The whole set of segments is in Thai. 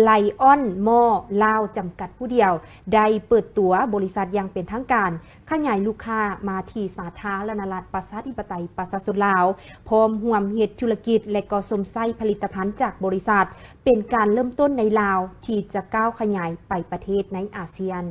ไลออนมอลาวจำกัดผู้เดียว ได้เปิดตัวบริษัทอยังเป็นทางการ ขยายลูกค้ามาที่สาธารณรัฐประชาธิปไตยประชาชนลาว พร้อมห่วมเหตุธุรกิจ และก็สมไส้ผลิตภัณฑ์จากบริษัท เป็นการเริ่มต้นในลาวที่จะก้าวขยายไปประเทศในอาเซียน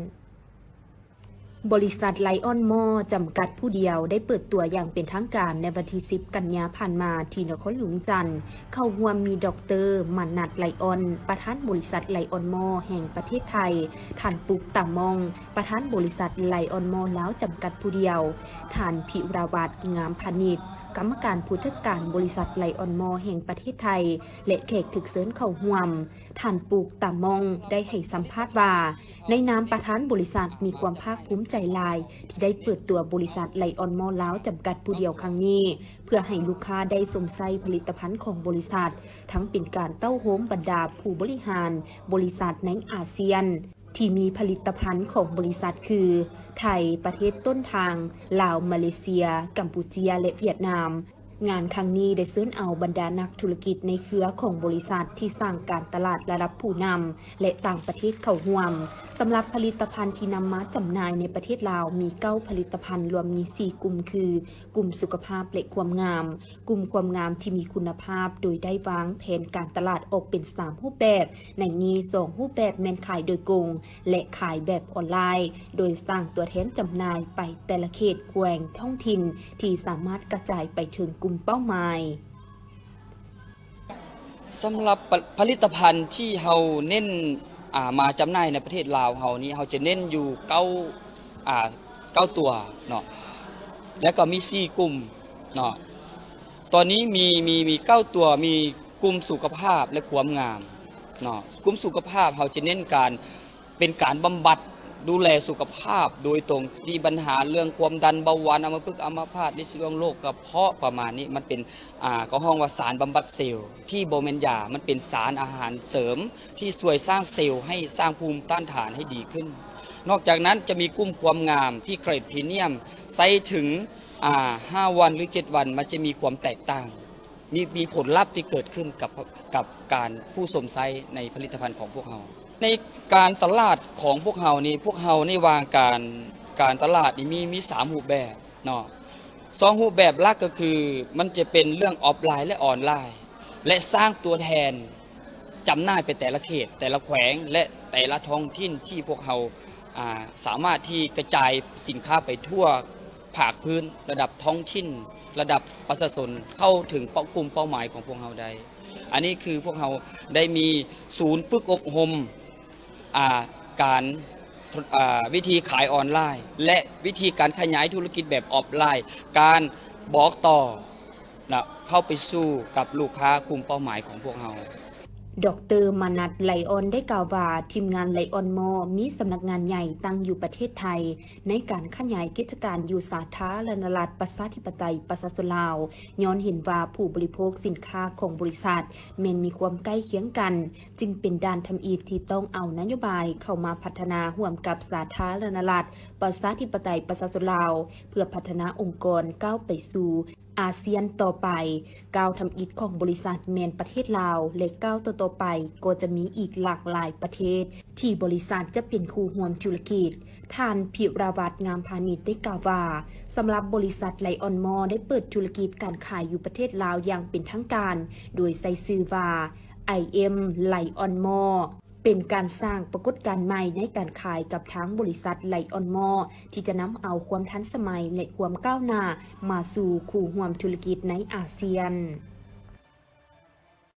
บริษัทไลออนมอจำกัดผู้เดียวได้เปิดตัวอย่างเป็นทางการในวันที่10 กันยาผ่านมาที่นครหลวงจันทร์ เข้าร่วมมีดอกเตอร์มานัดไลออน ประธานบริษัทไลออนมอแห่งประเทศไทยท่านปุกตามอง ประธานบริษัทไลออนมอแล้วจำกัดผู้เดียวท่านพิราวัตงามพานิช กรรมการผู้จัดการบริษัทไลออนมอแห่งประเทศไทย และแขกถึกเซินเขาห่วมท่านปุกตามองได้ให้สัมภาษณ์ว่า ในนามประธานบริษัทมีความภาคภูมิใจลาย ที่ได้เปิดตัวบริษัทไลออนมอลาวจำกัดผู้เดียวครั้งนี้ เพื่อให้ลูกค้าได้สมไส้ผลิตภัณฑ์ของบริษัท ทั้งเป็นการเต้าโฮมบรรดาผู้บริหาร บริษัทในอาเซียน ที่มีผลิตภัณฑ์ของบริษัทคือ ไทย ประเทศต้นทาง ลาว มาเลเซีย กัมพูชีและเวียดนาม งานครั้งนี้ได้เซิ้นเอาบรรดานักธุรกิจในเครือของบริษัทที่สร้างการตลาดระดับผู้นำและต่างประเทศเข้าร่วม สำหรับผลิตภัณฑ์ที่นำมาจำหน่ายในประเทศลาวมีเก้าผลิตภัณฑ์รวมมี 4 กลุ่มคือ กลุ่มสุขภาพและความงาม กลุ่มความงามที่มีคุณภาพ โดยได้วางแผนการตลาดออกเป็น 3 รูปแบบ ในนี้สองรูปแบบแมนขายโดยกงและขายแบบออนไลน์ โดยสร้างตัวแทนจำหน่ายไปแต่ละเขตแขวงท้องถิ่น ที่สามารถกระจายไปถึงกลุ่มเป้าหมายสำหรับผผลิตภัณฑ์ที่เฮาเน้น อ่ามาจำหน่ายในประเทศลาวเฮานี้เฮาจะเน้นอยู่เก้าอ่าเก้าตัวเนาะแล้วก็มีสี่กลุ่มเนาะตอนนี้มีมีมีเก้าตัวมีกลุ่มสุขภาพและความงามเนาะกลุ่มสุขภาพเฮาจะเน้นการเป็นการบำบัด ดูแลสุขภาพโดยตรงที่ปัญหาเรื่องความดันเบาหวานอัมพฤกษ์อัมพาตลิซิวงโรคกระเพาะประมาณนี้มันเป็นอ่าก็ห้องว่าสารบำบัดเซลล์ที่โบเมนยา มันเป็นสารอาหารเสริม ที่ช่วยสร้างเซลล์ให้สร้างภูมิต้านทานให้ดีขึ้น นอกจากนั้นจะมีกุ้มความงามที่เกรดพรีเมียมใส่ถึงอ่าห้าวันหรือ 7 วันมันจะมีความแตกต่างมีมีผลลัพธ์ที่เกิดขึ้นกับกับการผู้สมไซในผลิตภัณฑ์ของพวกเรา ในการตลาดของพวกเรานี่พวกเราในวางการการตลาดนี่มีมีสามรูปแบบเนาะสองรูปแบบหลักก็คือมันจะเป็นเรื่องออฟไลน์และออนไลน์ และสร้างตัวแทนจำหน่ายไปแต่ละเขต แต่ละแขวงและแต่ละท้องถิ่นที่พวกเราสามารถที่กระจายสินค้าไปทั่วภาคพื้นระดับท้องถิ่น ระดับประชาชนเข้าถึงเป้ากลุ่มเป้าหมายของพวกเราได้ อันนี้คือพวกเราได้มีศูนย์ฝึกอบรม การวิธีขายออนไลน์ และวิธีการขยายธุรกิจแบบออฟไลน์ การบอกต่อนะเข้าไปสู้กับลูกค้ากลุ่มเป้าหมายของพวกเรา ดรมานัดไลออนได้กล่าวว่าทีมงานไลออนมอมีสำนักงานใหญ่ตั้งอยู่ประเทศไทย ในการขยายกิจการอยู่สาธารณรัฐประชาธิปไตยประชาชนลาว ย้อนเห็นว่าผู้บริโภคสินค้าของบริษัทเมนมีความใกล้เคียงกัน จึงเป็นด้านทำอีทที่ต้องเอานโยบายเข้ามาพัฒนาร่วมกับสาธารณรัฐประชาธิปไตยประชาชนลาว เพื่อพัฒนาองค์กรก้าวไปสู่อาเซียนต่อไปก้าวทำอิฐของบริษัทแมนประเทศลาวและก้าวต่อๆไปก็จะมีอีกหลากหลายประเทศ ที่บริษัทจะเป็นคู่ห่วมธุรกิจท่านพิวราวัตงามพาณิชย์ได้กล่าวว่าสำหรับบริษัทไลออนมอได้เปิดธุรกิจการขายอยู่ประเทศลาวอย่างเป็นทางการ โดยใส่ชื่อว่า IM ไลออนมอ เป็นการสร้างปรากฏการณ์ใหม่ในการขายกับทั้งบริษัทไลออนมอ ที่จะนำเอาความทันสมัยและความก้าวหน้า มาสู่คู่ห่วมธุรกิจในอาเซียน